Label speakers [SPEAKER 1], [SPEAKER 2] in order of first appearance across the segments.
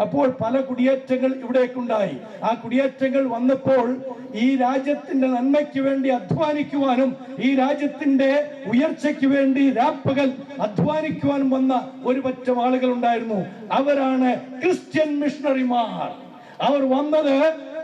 [SPEAKER 1] അപ്പോൾ പല കുടിയേറ്റങ്ങൾ ഇവിടേക്കുണ്ടായി. ആ കുടിയേറ്റങ്ങൾ വന്നപ്പോൾ ഈ രാജ്യത്തിന്റെ നന്മയ്ക്ക് വേണ്ടി അധ്വാനിക്കുവാനും ഈ രാജ്യത്തിന്റെ ഉയർച്ചയ്ക്ക് വേണ്ടി രാപ്പകൽ അധ്വാനിക്കുവാനും വന്ന ഒരു പറ്റം ആളുകൾ ഉണ്ടായിരുന്നു അവരാണ് ക്രിസ്ത്യൻ മിഷണറിമാർ. അവർ വന്നത്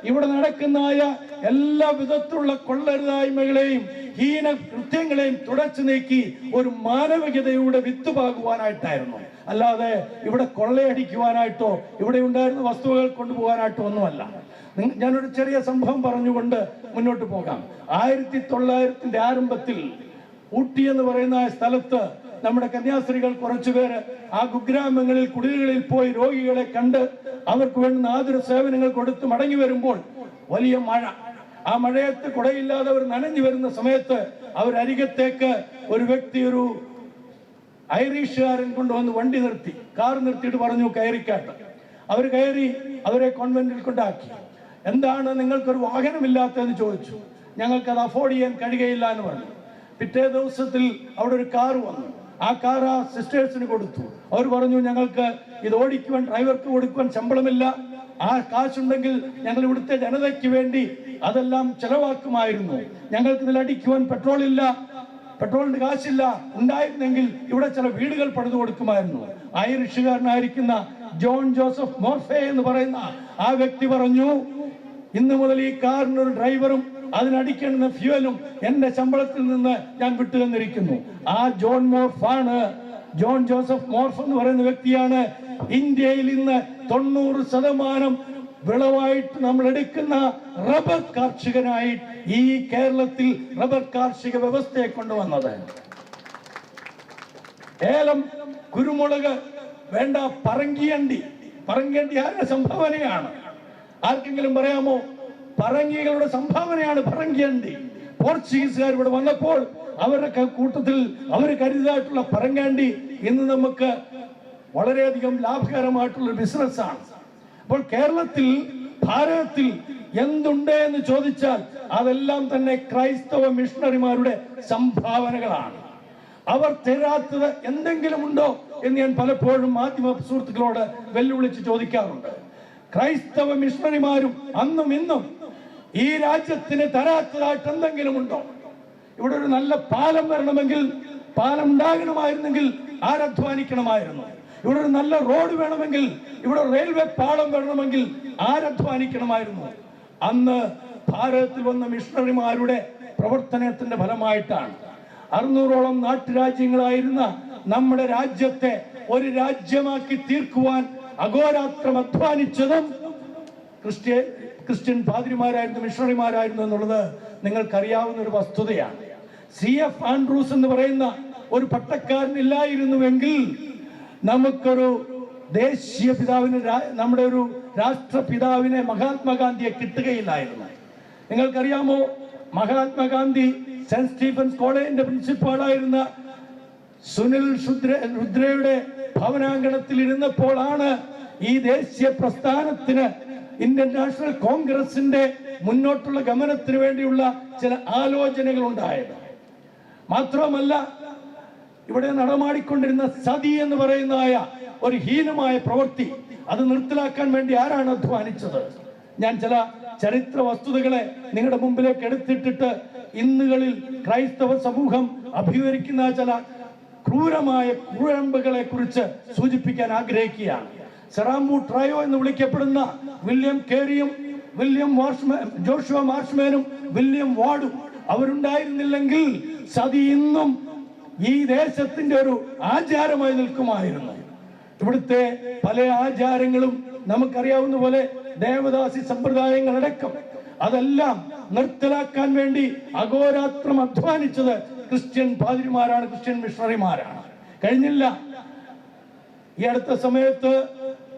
[SPEAKER 1] ഇവിടെ നടക്കുന്നതായ എല്ലാ വിധത്തിലുള്ള കൊള്ളരുതായ്മകളെയും ഹീന കൃത്യങ്ങളെയും തുടച്ചു നീക്കി ഒരു മാനവികതയുടെ വിത്ത് പാകുവാനായിട്ടായിരുന്നു അല്ലാതെ ഇവിടെ കൊള്ളയടിക്കുവാനായിട്ടോ ഇവിടെ ഉണ്ടായിരുന്ന വസ്തുവകൾ കൊണ്ടുപോകാനായിട്ടോ ഒന്നുമല്ല. ഞാനൊരു ചെറിയ സംഭവം പറഞ്ഞുകൊണ്ട് മുന്നോട്ട് പോകാം. ആയിരത്തി തൊള്ളായിരത്തിന്റെ ആരംഭത്തിൽ ഊട്ടി എന്ന് പറയുന്ന സ്ഥലത്ത് നമ്മുടെ കന്യാസ്ത്രീകൾ കുറച്ചുപേര് ആ കുഗ്രാമങ്ങളിൽ കുടിലുകളിൽ പോയി രോഗികളെ കണ്ട് അവർക്ക് വേണ്ടുന്ന ആതുര സേവനങ്ങൾ കൊടുത്ത് മടങ്ങി വരുമ്പോൾ വലിയ മഴ. ആ മഴയത്ത് കുടയില്ലാതെ അവർ നനഞ്ഞു വരുന്ന സമയത്ത് അവർ അരികത്തേക്ക് ഒരു വ്യക്തി ഒരു ഐറിഷുകാരൻ കൊണ്ടുവന്ന് വണ്ടി നിർത്തി. കാർ നിർത്തിയിട്ട് പറഞ്ഞു കയറിക്കാട്ട്. അവർ കയറി അവരെ കോൺവെന്റിൽ കൊണ്ടാക്കി. എന്താണ് നിങ്ങൾക്കൊരു വാഹനമില്ലാത്തതെന്ന് ചോദിച്ചു. ഞങ്ങൾക്കത് അഫോർഡ് ചെയ്യാൻ കഴിയുകയില്ല എന്ന് പറഞ്ഞു. പിറ്റേ ദിവസത്തിൽ അവിടെ ഒരു കാർ വന്നു. ആ കാർ ആ സിസ്റ്റേഴ്സിന് കൊടുത്തു. അവർ പറഞ്ഞു ഞങ്ങൾക്ക് ഇത് ഓടിക്കുവാൻ ഡ്രൈവർക്ക് കൊടുക്കുവാൻ ശമ്പളമില്ല. ആ കാശുണ്ടെങ്കിൽ ഞങ്ങൾ ഇവിടുത്തെ ജനതയ്ക്ക് വേണ്ടി അതെല്ലാം ചെലവാക്കുമായിരുന്നു. ഞങ്ങൾക്ക് ഇതിൽ അടിക്കുവാൻ പെട്രോൾ ഇല്ല പെട്രോളിന്റെ കാശില്ല. ഉണ്ടായിരുന്നെങ്കിൽ ഇവിടെ ചില വീടുകൾ പണിതു കൊടുക്കുമായിരുന്നു. ഐറിഷുകാരനായിരിക്കുന്ന ജോൺ ജോസഫ് മോർഫേ എന്ന് പറയുന്ന ആ വ്യക്തി പറഞ്ഞു ഇന്ന് മുതൽ ഈ കാറിന് ഒരു ഡ്രൈവറും അതിനടിക്കേണ്ടുന്ന ഫ്യൂവലും എന്റെ ശമ്പളത്തിൽ നിന്ന് ഞാൻ വിട്ടു വിട്ടുതന്നിരിക്കുന്നു ആ ജോൺ മോർഫാണ് ജോൺ ജോസഫ് മോർഫ് എന്ന് പറയുന്ന വ്യക്തിയാണ് ഇന്ത്യയിൽ ഇന്ന് തൊണ്ണൂറ് ശതമാനം വിളവായിട്ട് നമ്മൾ എടുക്കുന്ന റബ്ബർ കാർഷികനായി ഈ കേരളത്തിൽ റബ്ബർ കാർഷിക വ്യവസ്ഥയെ കൊണ്ടുവന്നത്. ഏലം കുരുമുളക് വേണ്ട പറങ്കിയണ്ടി. പറങ്കിയണ്ടി ആരുടെ സംഭാവനയാണ്? ആർക്കെങ്കിലും പറയാമോ? പറങ്കികളുടെ സംഭാവനയാണ് പറങ്കിയണ്ടി പോർച്ചുഗീസുകാർ ഇവിടെ വന്നപ്പോൾ അവരുടെ കൂട്ടത്തിൽ അവർ കരുതായിട്ടുള്ള പറങ്കാണ്ടി ഇന്ന് നമുക്ക് വളരെയധികം ലാഭകരമായിട്ടുള്ള ബിസിനസ്സാണ്. അപ്പോൾ കേരളത്തിൽ ഭാരതത്തിൽ എന്തുണ്ട് എന്ന് ചോദിച്ചാൽ അതെല്ലാം തന്നെ ക്രൈസ്തവ മിഷണറിമാരുടെ സംഭാവനകളാണ്. അവർ തരാത്തത് എന്തെങ്കിലും ഉണ്ടോ എന്ന് ഞാൻ പലപ്പോഴും മാധ്യമ സുഹൃത്തുക്കളോട് വെല്ലുവിളിച്ച് ചോദിക്കാറുണ്ട്. ക്രൈസ്തവ മിഷണറിമാരും അന്നും ഇന്നും ഈ രാജ്യത്തിന് തരാത്തതായിട്ട് എന്തെങ്കിലും ഉണ്ടോ ഇവിടെ ഒരു നല്ല പാലം വരണമെങ്കിൽ പാലം ഉണ്ടാകണമായിരുന്നെങ്കിൽ ആരധ്വാനിക്കണമായിരുന്നു. ഇവിടെ ഒരു നല്ല റോഡ് വേണമെങ്കിൽ ഇവിടെ റെയിൽവേ പാളം വരണമെങ്കിൽ ആരധ്വാനിക്കണമായിരുന്നു. അന്ന് ഭാരതത്തിൽ വന്ന മിഷണറിമാരുടെ പ്രവർത്തനത്തിന്റെ ഫലമായിട്ടാണ്. അറുന്നൂറോളം നാട്ടുരാജ്യങ്ങളായിരുന്ന നമ്മുടെ രാജ്യത്തെ ഒരു രാജ്യമാക്കി തീർക്കുവാൻ അഘോരാത്രം അധ്വാനിച്ചതും ക്രിസ്ത്യ ക്രിസ്ത്യൻ പാതിരിമാരായിരുന്നു മിഷണറിമാരായിരുന്നു എന്നുള്ളത് നിങ്ങൾക്കറിയാവുന്ന ഒരു വസ്തുതയാണ്. സി എഫ് ആൻഡ്രൂസ് എന്ന് പറയുന്ന ഒരു പട്ടക്കാരനില്ലായിരുന്നുവെങ്കിൽ നമുക്കൊരു ദേശീയ പിതാവിന് നമ്മുടെ ഒരു രാഷ്ട്രപിതാവിനെ മഹാത്മാഗാന്ധിയെ കിട്ടുകയില്ലായിരുന്നു. നിങ്ങൾക്കറിയാമോ? മഹാത്മാഗാന്ധി സെന്റ് സ്റ്റീഫൻസ് കോളേജിന്റെ പ്രിൻസിപ്പാളായിരുന്ന സുനിൽ രുദ്ര രുദ്രയുടെ ഭവനാങ്കണത്തിൽ ഇരുന്നപ്പോഴാണ് ഈ ദേശീയ പ്രസ്ഥാനത്തിന് ഇന്ത്യൻ നാഷണൽ കോൺഗ്രസിന്റെ മുന്നോട്ടുള്ള ഗമനത്തിന് വേണ്ടിയുള്ള ചില ആലോചനകൾ ഉണ്ടായത്. മാത്രമല്ല ഇവിടെ നടമാടിക്കൊണ്ടിരുന്ന സതി എന്ന് പറയുന്നതായ ഒരു ഹീനമായ പ്രവൃത്തി അത് നിർത്തലാക്കാൻ വേണ്ടി ആരാണ് അധ്വാനിച്ചത്? ഞാൻ ചില ചരിത്ര വസ്തുതകളെ നിങ്ങളുടെ മുമ്പിലേക്ക് എടുത്തിട്ടിട്ട് ഇന്നുകളിൽ ക്രൈസ്തവ സമൂഹം അഭിമുഖീകരിക്കുന്ന ചില ക്രൂരമായ കുഴമ്പുകളെ കുറിച്ച് സൂചിപ്പിക്കാൻ ആഗ്രഹിക്കുകയാണ്. സെറാംബു ട്രയോ എന്ന് വിളിക്കപ്പെടുന്ന വില്യം കേറിയും വില്യം വാഷ്മേ ജോഷുവ മാർഷ്മാനും വില്യം വാർഡും അവരുണ്ടായിരുന്നില്ലെങ്കിൽ സതി ഇന്നും ഈ ദേശത്തിന്റെ ഒരു ആചാരമായി നിൽക്കുമായിരുന്നു. ഇവിടുത്തെ പല ആചാരങ്ങളും നമുക്കറിയാവുന്ന പോലെ ദേവദാസി സമ്പ്രദായങ്ങളടക്കം അതെല്ലാം നിർത്തലാക്കാൻ വേണ്ടി അഘോരാത്രം അധ്വാനിച്ചത് ക്രിസ്ത്യൻ പാതിരിമാരാണ് ക്രിസ്ത്യൻ മിഷണറിമാരാണ്. കഴിഞ്ഞില്ല. ഈ അടുത്ത സമയത്ത്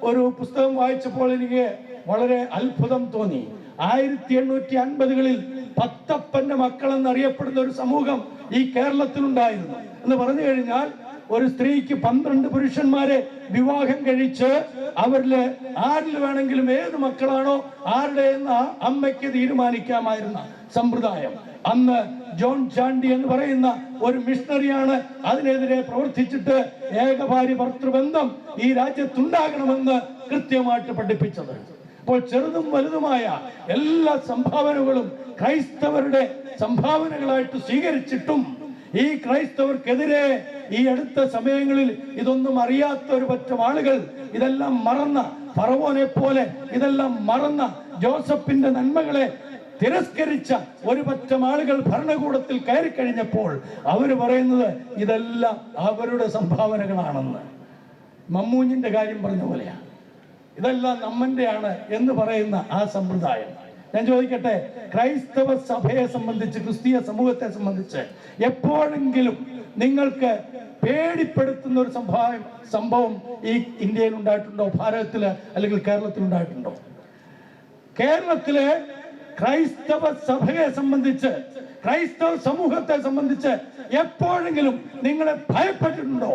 [SPEAKER 1] ഒരു പുസ്തകം വായിച്ചപ്പോൾ എനിക്ക് വളരെ അത്ഭുതം തോന്നി. ആയിരത്തി എണ്ണൂറ്റി അൻപതുകളിൽ പത്തപ്പന്റെ മക്കൾ എന്നറിയപ്പെടുന്ന ഒരു സമൂഹം ഈ കേരളത്തിലുണ്ടായിരുന്നു. എന്ന് പറഞ്ഞു കഴിഞ്ഞാൽ ഒരു സ്ത്രീക്ക് പന്ത്രണ്ട് പുരുഷന്മാരെ വിവാഹം കഴിച്ച് അവരിൽ ആരിൽ വേണമെങ്കിലും ഏത് മക്കളാണോ ആരുടെ എന്ന അമ്മയ്ക്ക് തീരുമാനിക്കാമായിരുന്ന സമ്പ്രദായം. അന്ന് ജോൺ ചാണ്ടി എന്ന് പറയുന്ന ഒരു മിഷണറിയാണ്. അതിനെതിരെ പ്രവർത്തിച്ചിട്ട് ഏകഭാര്യ ഭർത്തൃബന്ധം ഈ രാജ്യത്തുണ്ടാകണമെന്ന് കൃത്യമായിട്ട് പഠിപ്പിച്ചത്. അപ്പോൾ ചെറുതും വലുതുമായ എല്ലാ സംഭാവനകളും ക്രൈസ്തവരുടെ സംഭാവനകളായിട്ട് സ്വീകരിച്ചിട്ടും ഈ ക്രൈസ്തവർക്കെതിരെ ഈ അടുത്ത സമയങ്ങളിൽ ഇതൊന്നും അറിയാത്ത ഒരു പറ്റം ആളുകൾ ഇതെല്ലാം മറന്ന ഫറവോനെ പോലെ ഇതെല്ലാം മറന്ന ജോസഫിന്റെ നന്മകളെ തിരസ്കരിച്ച ഒരുപറ്റം ആളുകൾ ഭരണകൂടത്തിൽ കയറി കഴിഞ്ഞപ്പോൾ അവർ പറയുന്നത് ഇതെല്ലാം അവരുടെ സംഭാവനകളാണെന്ന്. മമ്മൂഞ്ഞിന്റെ കാര്യം പറഞ്ഞ പോലെയാണ് ഇതെല്ലാം നമ്മന്റെയാണ് എന്ന് പറയുന്ന ആ സമ്പ്രദായം. ഞാൻ ചോദിക്കട്ടെ ക്രൈസ്തവ സഭയെ സംബന്ധിച്ച് ക്രിസ്തീയ സമൂഹത്തെ സംബന്ധിച്ച് എപ്പോഴെങ്കിലും നിങ്ങൾക്ക് പേടിപ്പെടുത്തുന്ന ഒരു സംഭവം സംഭവം ഈ ഇന്ത്യയിൽ ഉണ്ടായിട്ടുണ്ടോ ഭാരതത്തിൽ അല്ലെങ്കിൽ കേരളത്തിൽ ഉണ്ടായിട്ടുണ്ടോ? കേരളത്തിലെ ക്രൈസ്തവ സഭയെ സംബന്ധിച്ച് ക്രൈസ്തവ സമൂഹത്തെ സംബന്ധിച്ച് എപ്പോഴെങ്കിലും നിങ്ങളെ ഭയപ്പെട്ടിട്ടുണ്ടോ?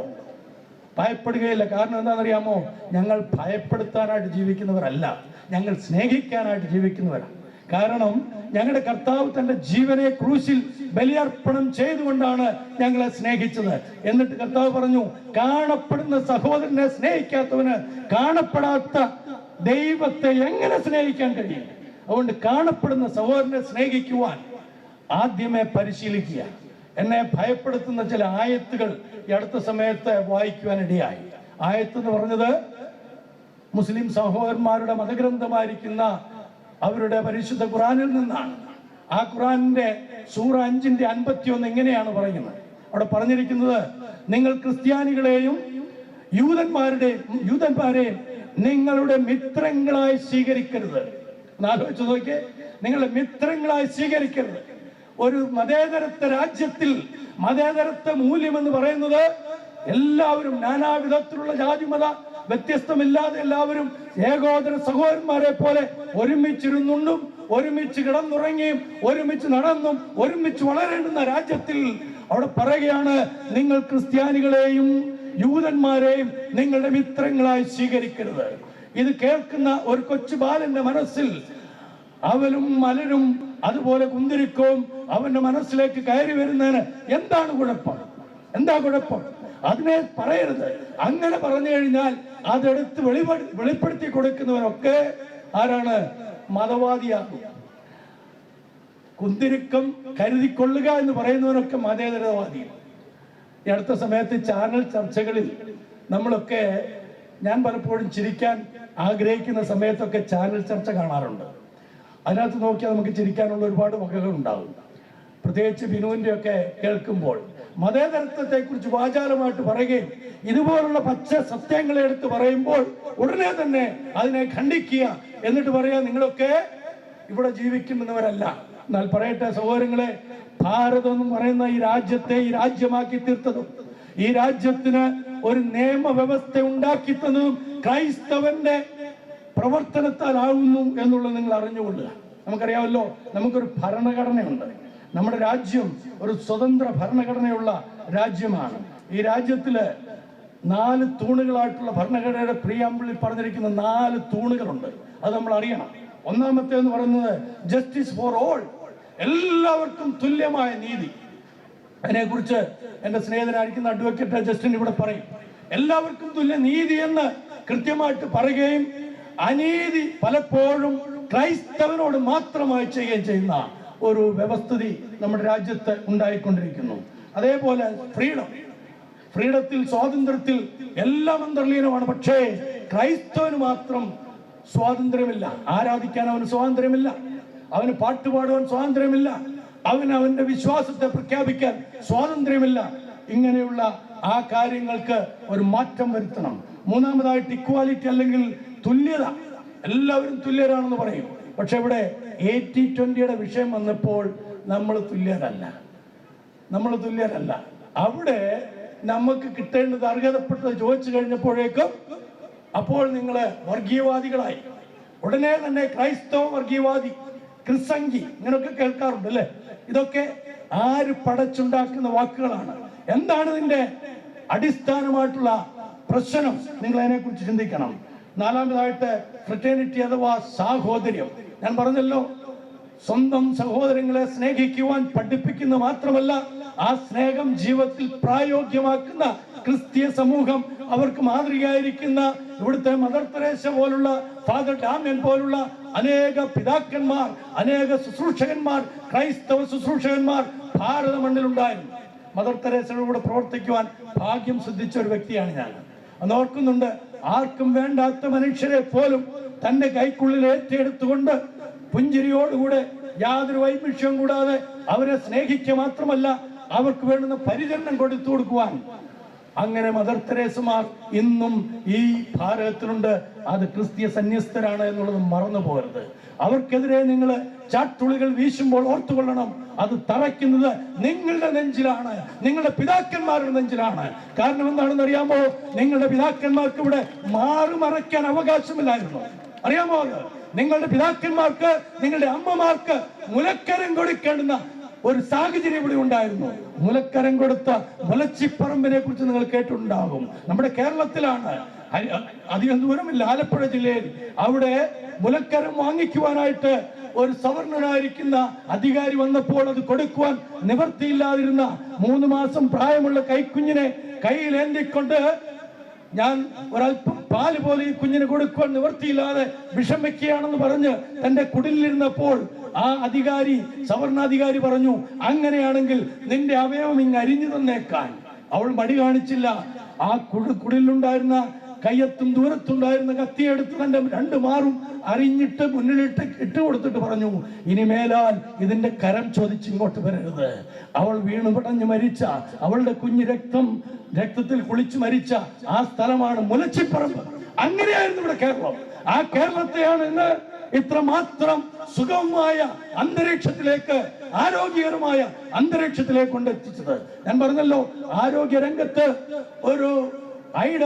[SPEAKER 1] ഭയപ്പെടുകയില്ല. കാരണം എന്താണെന്നറിയാമോ? ഞങ്ങൾ ഭയപ്പെടുത്താനായിട്ട് ജീവിക്കുന്നവരല്ല. ഞങ്ങൾ സ്നേഹിക്കാനായിട്ട് ജീവിക്കുന്നവരാണ് കാരണം ഞങ്ങളുടെ കർത്താവ് തന്റെ ജീവനെ ക്രൂശിൽ ബലിയർപ്പണം ചെയ്തുകൊണ്ടാണ് ഞങ്ങളെ സ്നേഹിച്ചത്. എന്നിട്ട് കർത്താവ് പറഞ്ഞു കാണപ്പെടുന്ന സഹോദരനെ സ്നേഹിക്കാത്തവന് കാണപ്പെടാത്ത ദൈവത്തെ എങ്ങനെ സ്നേഹിക്കാൻ കഴിയും? അതുകൊണ്ട് കാണപ്പെടുന്ന സഹോദരനെ സ്നേഹിക്കുവാൻ ആദ്യമേ പരിശീലിക്കുക. എന്നെ ഭയപ്പെടുത്തുന്ന ചില ആയത്തുകൾ ഈ അടുത്ത സമയത്ത് വായിക്കുവാനിടയായി ആയത്ത് എന്ന് പറഞ്ഞത് മുസ്ലിം സഹോദരന്മാരുടെ മതഗ്രന്ഥമായിരിക്കുന്ന അവരുടെ പരിശുദ്ധ ഖുറാനിൽ നിന്നാണ്. ആ ഖുറാനിന്റെ സൂറ അഞ്ചിന്റെ അൻപത്തി ഒന്ന് ഇങ്ങനെയാണ് പറയുന്നത്. അവിടെ പറഞ്ഞിരിക്കുന്നത് നിങ്ങൾ ക്രിസ്ത്യാനികളെയും യൂതന്മാരുടെയും യൂതന്മാരെയും നിങ്ങളുടെ മിത്രങ്ങളായി സ്വീകരിക്കരുത്. ഒന്ന് ആലോചിച്ച് നോക്കിയേ. നിങ്ങളുടെ മിത്രങ്ങളായി സ്വീകരിക്കരുത്. ഒരു മതേതരത്വ രാജ്യത്തിൽ മതേതരത്വ മൂല്യം എന്ന് പറയുന്നത് എല്ലാവരും നാനാവിധത്തിലുള്ള ജാതിമത വ്യത്യസ്തമില്ലാതെ എല്ലാവരും ഏകോദര സഹോദരന്മാരെ പോലെ ഒരുമിച്ചിരുന്നുണ്ടും ഒരുമിച്ച് കിടന്നുറങ്ങിയും ഒരുമിച്ച് നടന്നും ഒരുമിച്ച് വളരേണ്ടുന്ന രാജ്യത്തിൽ അവിടെ പറയുകയാണ് നിങ്ങൾ ക്രിസ്ത്യാനികളെയും യൂതന്മാരെയും നിങ്ങളുടെ മിത്രങ്ങളായി സ്വീകരിക്കരുത്. ഇത് കേൾക്കുന്ന ഒരു കൊച്ചു ബാലന്റെ മനസ്സിൽ അവലും മലരും അതുപോലെ കുന്തിരിക്കവും അവന്റെ മനസ്സിലേക്ക് കയറി വരുന്നതിന് എന്താണ് കുഴപ്പം? എന്താ കുഴപ്പം? അതിനെ പറയരുത്. അങ്ങനെ പറഞ്ഞു കഴിഞ്ഞാൽ അതെടുത്ത് വെളിപ്പെടു വെളിപ്പെടുത്തി കൊടുക്കുന്നവരൊക്കെ ആരാണ്? മതവാദിയാകും. കുന്തിരിക്കം കരുതിക്കൊള്ളുക എന്ന് പറയുന്നവനൊക്കെ മതേതരവാദി. ഈ അടുത്ത സമയത്ത് ചാനൽ ചർച്ചകളിൽ നമ്മളൊക്കെ ഞാൻ പലപ്പോഴും ചിരിക്കാൻ ആഗ്രഹിക്കുന്ന സമയത്തൊക്കെ ചാനൽ ചർച്ച കാണാറുണ്ട്. അതിനകത്ത് നോക്കിയാൽ നമുക്ക് ചിരിക്കാനുള്ള ഒരുപാട് വകകൾ ഉണ്ടാകും പ്രത്യേകിച്ച് ബിനുവിന്റെ ഒക്കെ കേൾക്കുമ്പോൾ മതേതരത്വത്തെ കുറിച്ച് വാചാലമായിട്ട് പറയുകയും ഇതുപോലുള്ള പച്ച സത്യങ്ങളെ എടുത്ത് പറയുമ്പോൾ ഉടനെ തന്നെ അതിനെ ഖണ്ഡിക്കുക എന്നിട്ട് പറയാ നിങ്ങളൊക്കെ ഇവിടെ ജീവിക്കുന്നവരല്ല. എന്നാൽ പറയട്ടെ സഹോദരങ്ങളെ ഭാരതം എന്ന് പറയുന്ന ഈ രാജ്യത്തെ ഈ രാജ്യമാക്കി തീർത്തതും ഈ രാജ്യത്തിന് ഒരു നിയമവ്യവസ്ഥ ഉണ്ടാക്കി തന്നതും ക്രൈസ്തവന്റെ പ്രവർത്തനത്താലാവുന്നു എന്നുള്ളത് നിങ്ങൾ അറിഞ്ഞുകൊള്ളുക. നമുക്കറിയാമല്ലോ നമുക്കൊരു ഭരണഘടനയുണ്ട്. നമ്മുടെ രാജ്യം ഒരു സ്വതന്ത്ര ഭരണഘടനയുള്ള രാജ്യമാണ്. ഈ രാജ്യത്തിൽ നാല് തൂണുകളായിട്ടുള്ള ഭരണഘടനയുടെ പ്രിയാമ്പിളിൽ പറഞ്ഞിരിക്കുന്ന നാല് തൂണുകളുണ്ട്. അത് നമ്മൾ അറിയണം. ഒന്നാമത്തെ എന്ന് പറയുന്നത് ജസ്റ്റിസ് ഫോർ ഓൾ എല്ലാവർക്കും തുല്യമായ നീതി. അതിനെക്കുറിച്ച് എന്റെ സ്നേഹിതനായിരിക്കുന്ന അഡ്വക്കേറ്റ് ജസ്റ്റിൻ ഇവിടെ പറയും. എല്ലാവർക്കും തുല്യ നീതി എന്ന് കൃത്യമായിട്ട് പറയുകയും അനീതി പലപ്പോഴും ക്രൈസ്തവനോട് മാത്രമായി ചെയ്യുകയും ചെയ്യുന്ന ഒരു വ്യവസ്ഥിതി നമ്മുടെ രാജ്യത്ത് ഉണ്ടായിക്കൊണ്ടിരിക്കുന്നു. അതേപോലെ ഫ്രീഡം ഫ്രീഡത്തിൽ സ്വാതന്ത്ര്യത്തിൽ എല്ലാം അന്തർലീനമാണ്. പക്ഷേ ക്രൈസ്തവന് മാത്രം സ്വാതന്ത്ര്യമില്ല. ആരാധിക്കാൻ അവന് സ്വാതന്ത്ര്യമില്ല. അവന് പാട്ടുപാടുവാൻ സ്വാതന്ത്ര്യമില്ല. അവന് അവന്റെ വിശ്വാസത്തെ പ്രഖ്യാപിക്കാൻ സ്വാതന്ത്ര്യമില്ല. ഇങ്ങനെയുള്ള ആ കാര്യങ്ങൾക്ക് ഒരു മാറ്റം വരുത്തണം. മൂന്നാമതായിട്ട് ഇക്വാലിറ്റി അല്ലെങ്കിൽ തുല്യത. എല്ലാവരും തുല്യരാണെന്ന് പറയും. പക്ഷെ ഇവിടെ എയ്റ്റി ട്വന്റിയുടെ വിഷയം വന്നപ്പോൾ നമ്മൾ തുല്യരല്ല. നമ്മൾ തുല്യരല്ല. അവിടെ നമുക്ക് കിട്ടേണ്ടത് അർഹതപ്പെട്ടത് ചോദിച്ചു കഴിഞ്ഞപ്പോഴേക്കും അപ്പോൾ നിങ്ങൾ വർഗീയവാദികളായി. ഉടനെ തന്നെ ക്രൈസ്തവ വർഗീയവാദി. ക്രിസംഗി ഇങ്ങനെയൊക്കെ കേൾക്കാറുണ്ട് അല്ലേ? ഇതൊക്കെ ആര് പടച്ചുണ്ടാക്കുന്ന വാക്കുകളാണ്. എന്താണ് ഇതിന്റെ അടിസ്ഥാനമായിട്ടുള്ള പ്രശ്നം? നിങ്ങൾ അതിനെ കുറിച്ച് ചിന്തിക്കണം. നാലാമതായിട്ട് ഫ്രറ്റേണിറ്റി അഥവാ സാഹോദര്യം. ഞാൻ പറഞ്ഞല്ലോ സ്വന്തം സഹോദരങ്ങളെ സ്നേഹിക്കുവാൻ പഠിപ്പിക്കുന്ന മാത്രമല്ല ആ സ്നേഹം ജീവിതത്തിൽ പ്രായോഗികമാക്കുന്ന ക്രിസ്തീയ സമൂഹം അവർക്ക് മാതൃകയായിരിക്കുന്ന ഇവിടുത്തെ മദർ തെരേസ പോലുള്ള ഫാദർ ഡാമ്യൻ പോലുള്ള അനേക പിതാക്കന്മാർ അനേക ശുശ്രൂഷകന്മാർ ക്രൈസ്തവ ശുശ്രൂഷകന്മാർ ഭാരത മണ്ണിലുണ്ടായിരുന്നു. മദർ തെരേസയുടെ കൂടെ പ്രവർത്തിക്കുവാൻ ഭാഗ്യം സിദ്ധിച്ച ഒരു വ്യക്തിയാണ് ഞാൻ. അന്ന് ഓർക്കുന്നുണ്ട് ആർക്കും വേണ്ടാത്ത മനുഷ്യരെ പോലും തന്റെ കൈക്കുള്ളിൽ ഏറ്റെടുത്തുകൊണ്ട് പുഞ്ചിരിയോടുകൂടെ യാതൊരു വൈമിഷ്യവും കൂടാതെ അവരെ സ്നേഹിക്കുക മാത്രമല്ല അവർക്ക് വേണ്ടുന്ന പരിചരണം കൊടുത്തു കൊടുക്കുവാൻ അങ്ങനെ മദർ തെരേസുമാർ ഇന്നും ഈ ഭാരതത്തിലുണ്ട്. അത് ക്രിസ്തീയ സന്യസ്തരാണ് എന്നുള്ളത് മറന്നു പോകരുത്. അവർക്കെതിരെ നിങ്ങൾ ചാട്ടുളികൾ വീശുമ്പോൾ ഓർത്തുകൊള്ളണം. അത് തറയ്ക്കുന്നത് നിങ്ങളുടെ നെഞ്ചിലാണ്. നിങ്ങളുടെ പിതാക്കന്മാരുടെ നെഞ്ചിലാണ്. കാരണം എന്താണെന്ന് അറിയാമോ? നിങ്ങളുടെ പിതാക്കന്മാർക്ക് ഇവിടെ മാറുമറയ്ക്കാൻ അവകാശമില്ലായിരുന്നു. അറിയാമോ നിങ്ങളുടെ പിതാക്കന്മാർക്ക് നിങ്ങളുടെ അമ്മമാർക്ക് മുലക്കരം കൊടുക്കേണ്ടുന്ന ഒരു സാഹചര്യം ഇവിടെ ഉണ്ടായിരുന്നു. മുലക്കരം കൊടുത്ത മുലച്ചിപ്പറമ്പിനെ കുറിച്ച് നിങ്ങൾ കേട്ടിട്ടുണ്ടാകും. നമ്മുടെ കേരളത്തിലാണ്. അധികം ദൂരമില്ല. ആലപ്പുഴ ജില്ലയിൽ. അവിടെ മുലക്കരം വാങ്ങിക്കുവാനായിട്ട് ഒരു സവർണനായിരിക്കുന്ന അധികാരി വന്നപ്പോൾ അത് കൊടുക്കുവാൻ നിവർത്തിയില്ലാതിരുന്ന മൂന്ന് മാസം പ്രായമുള്ള കൈക്കുഞ്ഞിനെ കയ്യിലേന്തിക്കൊണ്ട് ഞാൻ ഒരല്പം പാൽ പോലെ ഈ കുഞ്ഞിന് കൊടുക്കുവാൻ നിവർത്തിയില്ലാതെ വിഷം വെക്കുകയാണെന്ന് പറഞ്ഞ് തന്റെ കുടിലിരുന്നപ്പോൾ ആ അധികാരി സവർണാധികാരി പറഞ്ഞു അങ്ങനെയാണെങ്കിൽ നിന്റെ അവയവം ഇങ്ങ് അരിഞ്ഞു തന്നേക്കാൻ. അവൾ മടി കാണിച്ചില്ല. ആ കുടി കുടിലുണ്ടായിരുന്ന കയ്യത്തും ദൂരത്തുണ്ടായിരുന്ന കത്തിയെടുത്ത് തന്റെ രണ്ടു മാറും അറിഞ്ഞിട്ട് മുന്നിലിട്ട് ഇട്ട് കൊടുത്തിട്ട് പറഞ്ഞു ഇനി മേലാൽ ഇതിന്റെ കരം ചോദിച്ച് ഇങ്ങോട്ട് വരരുത്. അവൾ വീണു പടഞ്ഞ് മരിച്ച അവളുടെ കുഞ്ഞു രക്തം രക്തത്തിൽ കുളിച്ച് മരിച്ച ആ സ്ഥലമാണ് മുലച്ചിപ്പറമ്പ്. അങ്ങനെയായിരുന്നു ഇവിടെ കേരളം. ആ കേരളത്തെയാണ് ഇന്ന് ഇത്രമാത്രം സുഗമമായ അന്തരീക്ഷത്തിലേക്ക് ആരോഗ്യകരമായ അന്തരീക്ഷത്തിലേക്ക് കൊണ്ടെത്തിച്ചത്. ഞാൻ പറഞ്ഞല്ലോ ആരോഗ്യ രംഗത്ത് ഒരു ഐഡ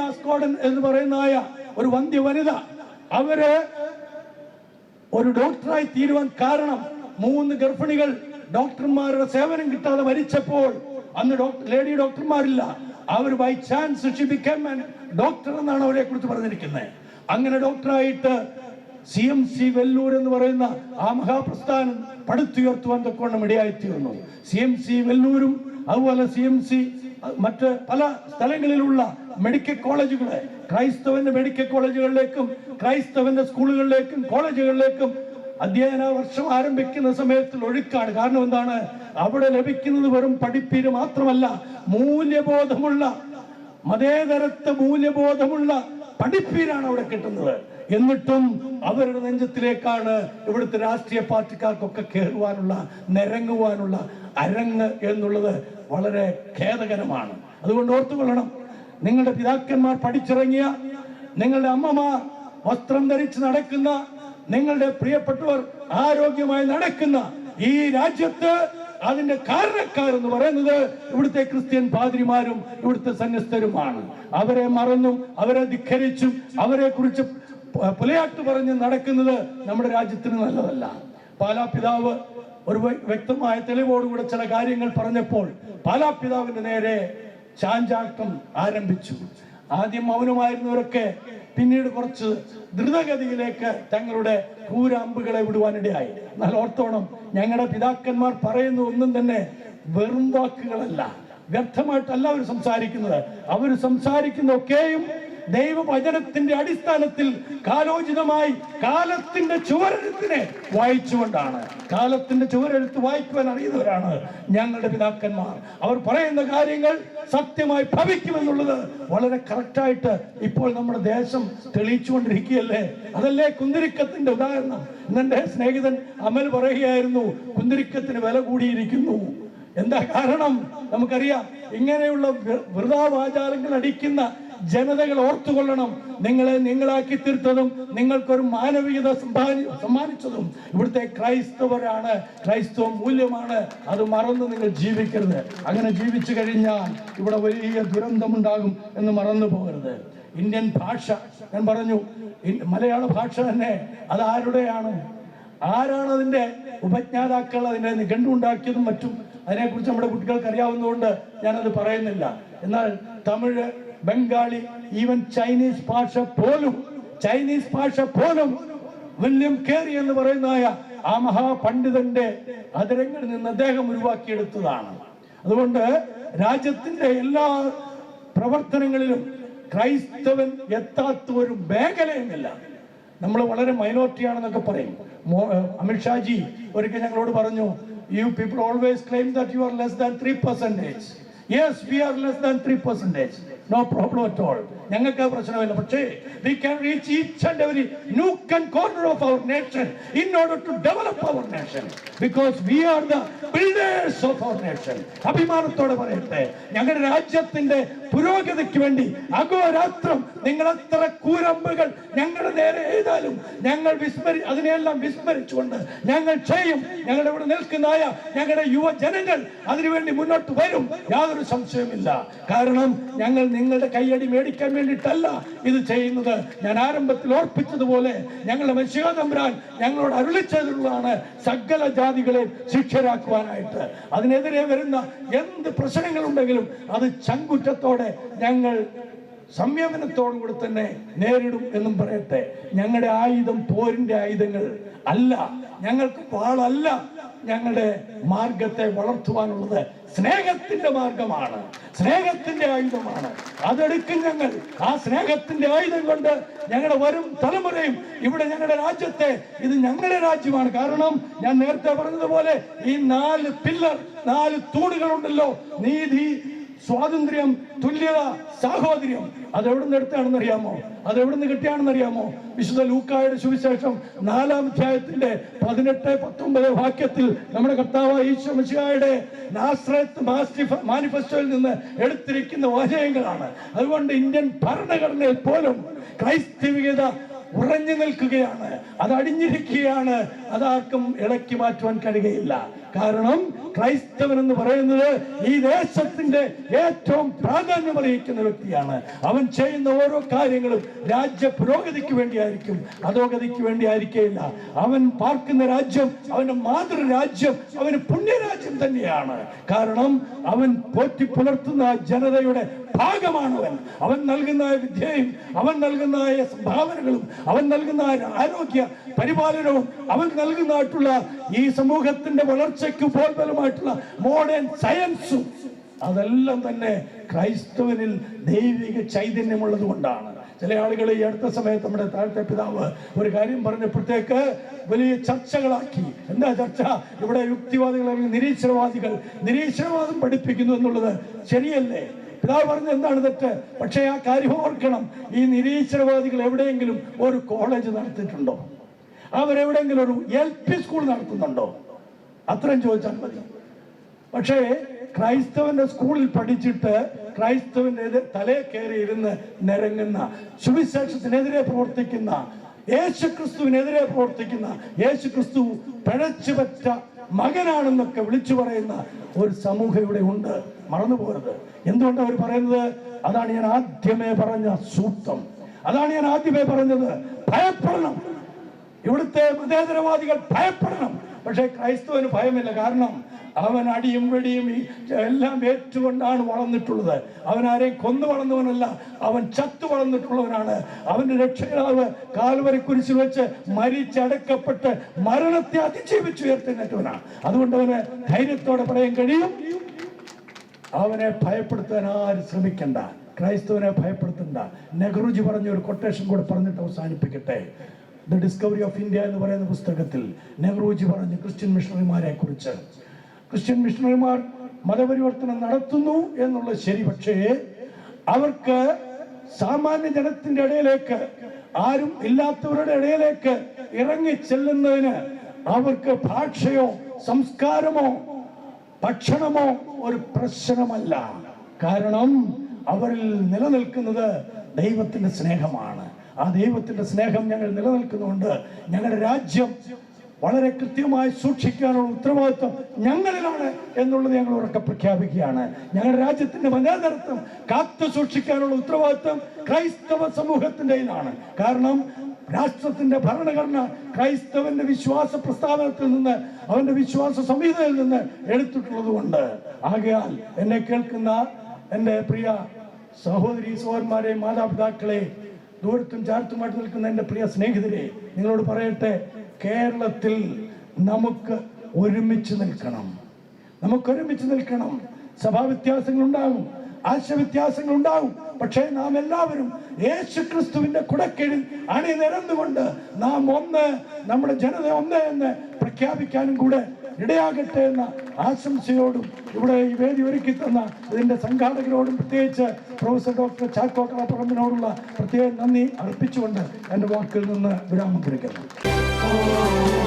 [SPEAKER 1] എന്ന് പറയുന്നതായ ഒരു വന്ധ്യ വനിത അവർ ഒരു ഡോക്ടറായി തീരുവാൻ കാരണം മൂന്ന് ഗർഭിണികൾ ഡോക്ടർമാരുടെ സേവനം കിട്ടാതെ മരിച്ചപ്പോൾ അന്ന് ഡോക്ടർ ലേഡി ഡോക്ടർമാരില്ല. അവർ ബൈ ചാൻസ് ഡോക്ടർ എന്നാണ് അവരെ കുറിച്ച് പറഞ്ഞിരിക്കുന്നത്. അങ്ങനെ ഡോക്ടറായിട്ട് സി എം സി വെല്ലൂർ എന്ന് പറയുന്ന ആ മഹാപ്രസ്ഥാനം പടുത്തുയർത്തുവാൻ തൊക്കെ ഇടയായി തീർന്നു സി എം സി വെല്ലൂരും അതുപോലെ സി എം സി മറ്റ് പല സ്ഥലങ്ങളിലുള്ള മെഡിക്കൽ കോളേജുകളെ ക്രൈസ്തവന്റെ മെഡിക്കൽ കോളേജുകളിലേക്കും ക്രൈസ്തവന്റെ സ്കൂളുകളിലേക്കും കോളേജുകളിലേക്കും അധ്യയന വർഷം ആരംഭിക്കുന്ന സമയത്തിൽ ഒഴുക്കാണ്. കാരണം എന്താണ്? അവിടെ ലഭിക്കുന്നത് വെറും പഠിപ്പീര് മാത്രമല്ല മൂല്യബോധമുള്ള മതേതരത്വ മൂല്യബോധമുള്ള പഠിപ്പീരാണ് അവിടെ കിട്ടുന്നത്. എന്നിട്ടും അവരുടെ നെഞ്ചത്തിലേക്കാണ് ഇവിടുത്തെ രാഷ്ട്രീയ പാർട്ടിക്കാർക്കൊക്കെ കയറുവാനുള്ള നിരങ്ങുവാനുള്ള അരങ്ങ് എന്നുള്ളത് വളരെ ഖേദകരമാണ്. അതുകൊണ്ട് ഓർത്തുകൊള്ളണം. നിങ്ങളുടെ പിതാക്കന്മാർ പഠിച്ചിറങ്ങിയ നിങ്ങളുടെ അമ്മമാർ വസ്ത്രം ധരിച്ച് നടക്കുന്ന നിങ്ങളുടെ പ്രിയപ്പെട്ടവർ ആരോഗ്യമായി നടക്കുന്ന ഈ രാജ്യത്ത് അതിന്റെ കാരണക്കാർ എന്ന് പറയുന്നത് ഇവിടുത്തെ ക്രിസ്ത്യൻ പാതിരിമാരും ഇവിടുത്തെ സന്യസ്തരുമാണ്. അവരെ മറന്നും അവരെ ധിഖരിച്ചും അവരെ കുറിച്ച് പുലയാട്ട് പറഞ്ഞ് നടക്കുന്നത് നമ്മുടെ രാജ്യത്തിന് നല്ലതല്ല. പാലാ പിതാവ് ഒരു വ്യ- വ്യക്തമായ തെളിവോടുകൂടെ ചില കാര്യങ്ങൾ പറഞ്ഞപ്പോൾ പാലാ പിതാവിന്റെ നേരെ ചാഞ്ചാട്ടം ആരംഭിച്ചു. ആദ്യം മൗനമായിരുന്നവരൊക്കെ പിന്നീട് കുറച്ച് ദ്രുതഗതിയിലേക്ക് തങ്ങളുടെ ക്രൂരാമ്പുകളെ വിടുവാനിടയായി. എന്നാൽ ഓർത്തോണം ഞങ്ങളുടെ പിതാക്കന്മാർ പറയുന്ന ഒന്നും തന്നെ വെറും വാക്കുകളല്ല. വ്യർത്ഥമായിട്ടല്ല അവർ സംസാരിക്കുന്നത്. അവർ സംസാരിക്കുന്നതൊക്കെയും ദൈവവചനത്തിന്റെ അടിസ്ഥാനത്തിൽ കാലോചിതമായി കാലത്തിന്റെ ചുവരെഴുത്തിനെ വായിച്ചുകൊണ്ടാണ്. കാലത്തിന്റെ ചുവരെഴുത്ത് വായിക്കുവാൻ അറിയുന്നവരാണ് ഞങ്ങളുടെ പിതാക്കന്മാർ. അവർ പറയുന്ന കാര്യങ്ങൾ സത്യമായി ഭവിക്കുമെന്നുള്ളത് വളരെ കറക്റ്റായിട്ട് ഇപ്പോൾ നമ്മുടെ ദേശം തെളിയിച്ചുകൊണ്ടിരിക്കുകയല്ലേ? അതല്ലേ കുന്തിരിക്കത്തിന്റെ ഉദാഹരണം? ഇന്നെന്റെ സ്നേഹിതൻ അമൽ പറയുകയായിരുന്നു കുന്തിരിക്കത്തിന് വില കൂടിയിരിക്കുന്നു. എന്താ കാരണം? നമുക്കറിയാം ഇങ്ങനെയുള്ള വൃതാവാചാരങ്ങൾ അടിക്കുന്ന ജനതകൾ ഓർത്തുകൊള്ളണം. നിങ്ങളെ നിങ്ങളാക്കി തീർത്തതും നിങ്ങൾക്കൊരു മാനവികത സമ്മാനിച്ചതും ഇവിടുത്തെ ക്രൈസ്തവരാണ്. ക്രൈസ്തവ മൂല്യമാണ്. അത് മറന്ന് നിങ്ങൾ ജീവിക്കരുത്. അങ്ങനെ ജീവിച്ചു കഴിഞ്ഞാൽ ഇവിടെ വലിയ ദുരന്തമുണ്ടാകും എന്ന് മറന്നു പോകരുത്. ഇന്ത്യൻ ഭാഷ ഞാൻ പറഞ്ഞു മലയാള ഭാഷ തന്നെ അത് ആരുടെയാണ് ആരാണ് അതിന്റെ ഉപജ്ഞാതാക്കൾ അതിന്റെ നിഘണ്ടുണ്ടാക്കിയതും മറ്റും? അതിനെക്കുറിച്ച് നമ്മുടെ കുട്ടികൾക്ക് അറിയാവുന്നതുകൊണ്ട് ഞാനത് പറയുന്നില്ല. എന്നാൽ തമിഴ് ബംഗാളി ഈവൻ ചൈനീസ് ഭാഷ പോലും ചൈനീസ് ഭാഷ പോലും വില്യം കേറി എന്ന് പറയുന്ന ആ മഹാപണ്ഡിതന്റെ അതിരങ്ങളിൽ നിന്ന് അദ്ദേഹം ഉരുവാക്കിയെടുത്തതാണ്. അതുകൊണ്ട് രാജ്യത്തിന്റെ എല്ലാ പ്രവർത്തനങ്ങളിലും ക്രൈസ്തവൻ എത്താത്ത ഒരു മേഖലയുമില്ല. നമ്മൾ വളരെ മൈനോറിറ്റി ആണെന്നൊക്കെ പറയും അമിത്ഷാജി ഒരിക്കൽ ഞങ്ങളോട് പറഞ്ഞു you people always claim that you are less than three percentage yes we are less than three percentage no problem at all ഞങ്ങൾക്ക് പ്രശ്നമില്ല. പക്ഷേ we can reach each and every nook and corner of our nation in order to develop our nation because we are the builders of our nation അഭിമാനത്തോടെ പറയട്ടെ. ഞങ്ങളുടെ രാജ്യത്തിന്റെ പുരോഗതിക്ക് വേണ്ടി അഗോരാത്രം നിങ്ങൾ എത്ര കൂരമ്പുകൾ ഞങ്ങളുടെ നേരെ എഴുതാലും ഞങ്ങൾ വിസ്മരി അതിനെല്ലാം വിസ്മരിച്ചുകൊണ്ട് ഞങ്ങൾ ചെയ്യും ഞങ്ങളുടെ ഇവിടെ നിൽക്കുന്നതായ ഞങ്ങളുടെ യുവജനങ്ങൾ അതിനുവേണ്ടി മുന്നോട്ട് വരും. യാതൊരു സംശയമില്ല കാരണം ഞങ്ങൾ നിങ്ങളുടെ കൈയടി മേടിക്കാൻ വേണ്ടിയിട്ടല്ല ഇത് ചെയ്യുന്നത്. ഞാൻ ആരംഭത്തിൽ ഓർപ്പിച്ചതുപോലെ ഞങ്ങളുടെ മനുഷ്യതമ്പുരാൻ ഞങ്ങളോട് അരുളിച്ചതിലുള്ളതാണ് സകല ജാതികളെ ശിക്ഷരാക്കുവാനായിട്ട്. അതിനെതിരെ വരുന്ന എന്ത് പ്രശ്നങ്ങളുണ്ടെങ്കിലും അത് ചങ്കുറ്റത്തോടെ ഞങ്ങൾ സംയമനത്തോടു കൂടി തന്നെ നേരിടും എന്നും പറയട്ടെ. ഞങ്ങളുടെ ആയുധം പോരിന്റെ ആയുധങ്ങൾ അല്ല. ഞങ്ങൾക്ക് വാളല്ല ഞങ്ങളുടെ മാർഗത്തെ വളർത്തുവാനുള്ളത് സ്നേഹത്തിന്റെ മാർഗമാണ് സ്നേഹത്തിന്റെ ആയുധമാണ്. അതെടുക്കും ഞങ്ങൾ. ആ സ്നേഹത്തിന്റെ ആയുധം കൊണ്ട് ഞങ്ങളുടെ വരും തലമുറയും ഇവിടെ ഞങ്ങളുടെ രാജ്യത്തെ ഇത് ഞങ്ങളുടെ രാജ്യമാണ്. കാരണം ഞാൻ നേരത്തെ പറഞ്ഞതുപോലെ ഈ നാല് പില്ലർ നാല് തൂണുകളുണ്ടല്ലോ. നീതി സ്വാതന്ത്ര്യം തുല്യത സാഹോദര്യം. അത് എവിടെ നിന്ന് എടുത്താണെന്ന് അറിയാമോ അത് എവിടെ നിന്ന് കിട്ടിയാണെന്ന് അറിയാമോ വിശുദ്ധ ലൂക്കായുടെ സുവിശേഷം നാലാം അധ്യായത്തിന്റെ പതിനെട്ട് പത്തൊമ്പത് വാക്യത്തിൽ നമ്മുടെ കർത്താവ് ഈശോ മിശിഹായുടെ മാനിഫെസ്റ്റോയിൽ നിന്ന് എടുത്തിരിക്കുന്ന വാചകങ്ങളാണ് അതുകൊണ്ട് ഇന്ത്യൻ ഭരണഘടനയിൽ പോലും ക്രൈസ്തവികത ഉറഞ്ഞു നിൽക്കുകയാണ്. അത് അടിഞ്ഞിരിക്കുകയാണ്. അതാർക്കും ഇളക്കി മാറ്റുവാൻ കഴിയുകയില്ല. കാരണം ക്രൈസ്തവൻ എന്ന് പറയുന്നത് ഈ ദേശത്തിന്റെ ഏറ്റവും പ്രാധാന്യം അറിയിക്കുന്ന വ്യക്തിയാണ്. അവൻ ചെയ്യുന്ന ഓരോ കാര്യങ്ങളും രാജ്യ പുരോഗതിക്ക് വേണ്ടിയായിരിക്കും. അധോഗതിക്ക് വേണ്ടിയായിരിക്കില്ല അവൻ പാർക്കുന്ന രാജ്യം അവന്റെ മാതൃരാജ്യം അവന് പുണ്യരാജ്യം തന്നെയാണ്. കാരണം അവൻ പോറ്റി പുലർത്തുന്ന ജനതയുടെ ഭാഗമാണവൻ. അവൻ നൽകുന്ന വിദ്യയും അവൻ നൽകുന്ന സംഭാവനകളും അവൻ നൽകുന്ന ആരോഗ്യ പരിപാലനവും അവൻ നൽകുന്നതായിട്ടുള്ള ഈ സമൂഹത്തിന്റെ വളർച്ചയ്ക്ക് പോൽബലമായിട്ടുള്ള മോഡേൺ സയൻസും അതെല്ലാം തന്നെ ക്രൈസ്തവനിൽ ദൈവിക ചൈതന്യമുള്ളത് കൊണ്ടാണ്. ചില ആളുകൾ ഈ അടുത്ത സമയത്ത് നമ്മുടെ താഴത്തെ പിതാവ് ഒരു കാര്യം പറഞ്ഞപ്പോഴത്തേക്ക് വലിയ ചർച്ചകളാക്കി. എന്താ ചർച്ച? ഇവിടെ യുക്തിവാദികൾ അല്ലെങ്കിൽ നിരീശ്വരവാദികൾ നിരീശ്വരവാദം പഠിപ്പിക്കുന്നു എന്നുള്ളത് ശരിയല്ലേ? പിതാവ് പറഞ്ഞ എന്താണ് തെറ്റ്? പക്ഷേ ആ കാര്യം ഓർക്കണം. ഈ നിരീശ്വരവാദികൾ എവിടെയെങ്കിലും ഒരു കോളേജ് നടത്തിയിട്ടുണ്ടോ? അവരെവിടെയെങ്കിലും ഒരു എൽ പി സ്കൂൾ നടത്തുന്നുണ്ടോ? അത്രയും ചോദിച്ചാൽ മതി. പക്ഷേ ക്രൈസ്തവന്റെ സ്കൂളിൽ പഠിച്ചിട്ട് ക്രൈസ്തവന്റെ തലേ കയറി ഇരുന്ന് നിരങ്ങുന്ന സുവിശേഷത്തിനെതിരെ പ്രവർത്തിക്കുന്ന യേശു ക്രിസ്തുവിനെതിരെ പ്രവർത്തിക്കുന്ന യേശു ക്രിസ്തു പിഴച്ചു പറ്റ മകനാണെന്നൊക്കെ വിളിച്ചു പറയുന്ന ഒരു സമൂഹം ഇവിടെ ഉണ്ട്. മറന്നു പോകരുത് എന്തുകൊണ്ടാണ് അവർ പറയുന്നത്? അതാണ് ഞാൻ ആദ്യമേ പറഞ്ഞ സൂക്തം. അതാണ് ഞാൻ ആദ്യമേ പറഞ്ഞത്. ഭയപ്പെടണം. ഇവിടുത്തെ മതേതരവാദികൾ ഭയപ്പെടണം. പക്ഷേ ക്രൈസ്തവന് ഭയമില്ല. കാരണം അവൻ അടിയും വെടിയും എല്ലാം ഏറ്റുകൊണ്ടാണ് വളർന്നിട്ടുള്ളത്. അവൻ ആരെയും കൊന്നു വളർന്നവനല്ല അവൻ ചത്തു വളർന്നിട്ടുള്ളവനാണ്. അവന്റെ രക്ഷകനാവ് കാൽവരി കുരിശിൽ വെച്ച് മരിച്ചടക്കപ്പെട്ട് മരണത്തെ അതിജീവിച്ച് ഉയർത്തുന്നവനാണ് അതുകൊണ്ട് അവന് ധൈര്യത്തോടെ പറയാൻ കഴിയും. അവനെ ഭയപ്പെടുത്താൻ ആരും ശ്രമിക്കണ്ട. ക്രൈസ്തവനെ ഭയപ്പെടുത്തണ്ട. നെഹ്റുജി പറഞ്ഞ ഒരു കൊട്ടേഷൻ കൂടെ പറഞ്ഞിട്ട് അവസാനിപ്പിക്കട്ടെ. ദ ഡിസ്കവറി ഓഫ് ഇന്ത്യ എന്ന് പറയുന്ന പുസ്തകത്തിൽ നെഹ്റുജി പറഞ്ഞു ക്രിസ്ത്യൻ മിഷണറിമാരെ കുറിച്ച് ക്രിസ്ത്യൻ മിഷണറിമാർ മതപരിവർത്തനം നടത്തുന്നു എന്നുള്ളത് ശരി പക്ഷേ അവർക്ക് സാമാന്യ ജനത്തിന്റെ ഇടയിലേക്ക് ആരും ഇല്ലാത്തവരുടെ ഇടയിലേക്ക് ഇറങ്ങി ചെല്ലുന്നതിന് അവർക്ക് ഭാഷയോ സംസ്കാരമോ ഭക്ഷണമോ ഒരു പ്രശ്നമല്ല. കാരണം അവരിൽ നിലനിൽക്കുന്നത് ദൈവത്തിന്റെ സ്നേഹമാണ്. ആ ദൈവത്തിന്റെ സ്നേഹം ഞങ്ങൾ നിലനിൽക്കുന്നുണ്ട്. ഞങ്ങളുടെ രാജ്യം വളരെ കൃത്യമായി സൂക്ഷിക്കാനുള്ള ഉത്തരവാദിത്വം ഞങ്ങളിലാണ് എന്നുള്ളത് ഞങ്ങൾ ഉറക്കെ പ്രഖ്യാപിക്കുകയാണ്. ഞങ്ങളുടെ രാജ്യത്തിന്റെ മനോനിരത്വം കാത്തു സൂക്ഷിക്കാനുള്ള ഉത്തരവാദിത്വം ക്രൈസ്തവ സമൂഹത്തിന്റെയിലാണ് കാരണം രാഷ്ട്രത്തിന്റെ ഭരണഘടന ക്രൈസ്തവന്റെ വിശ്വാസ പ്രസ്ഥാനത്തിൽ നിന്ന് അവന്റെ വിശ്വാസ സംഹിതയിൽ നിന്ന് എടുത്തിട്ടുള്ളത് കൊണ്ട് ആകയാൽ എന്നെ കേൾക്കുന്ന എന്റെ പ്രിയ സഹോദരി സഹോദരന്മാരെ മാതാപിതാക്കളെ ദൂരത്തും ചാർത്തുമായിട്ട് നിൽക്കുന്ന എന്റെ പ്രിയ സ്നേഹിതരെ നിങ്ങളോട് പറയട്ടെ കേരളത്തിൽ നമുക്ക് ഒരുമിച്ച് നിൽക്കണം. നമുക്ക് ഒരുമിച്ച് നിൽക്കണം. സഭാ വ്യത്യാസങ്ങൾ ഉണ്ടാകും ആശയവ്യത്യാസങ്ങൾ ഉണ്ടാകും പക്ഷേ നാം എല്ലാവരും യേശു ക്രിസ്തുവിന്റെ കുടക്കീഴിൽ അണിനിരന്നുകൊണ്ട് നാം ഒന്ന് നമ്മുടെ ജനത ഒന്ന് എന്ന് പ്രഖ്യാപിക്കാനും കൂടെ ഇടയാകട്ടെ എന്ന ആശംസയോടും ഇവിടെ ഈ വേദി ഒരുക്കി തന്ന ഇതിന്റെ സംഘാടകരോടും പ്രത്യേകിച്ച് പ്രൊഫസർ ഡോക്ടർ ചാക്കോ കളപ്പറമ്പിനോടുള്ള പ്രത്യേക നന്ദി അർപ്പിച്ചുകൊണ്ട് എന്റെ വാക്കിൽ നിന്ന് വിരാമം കുറിക്കുന്നു.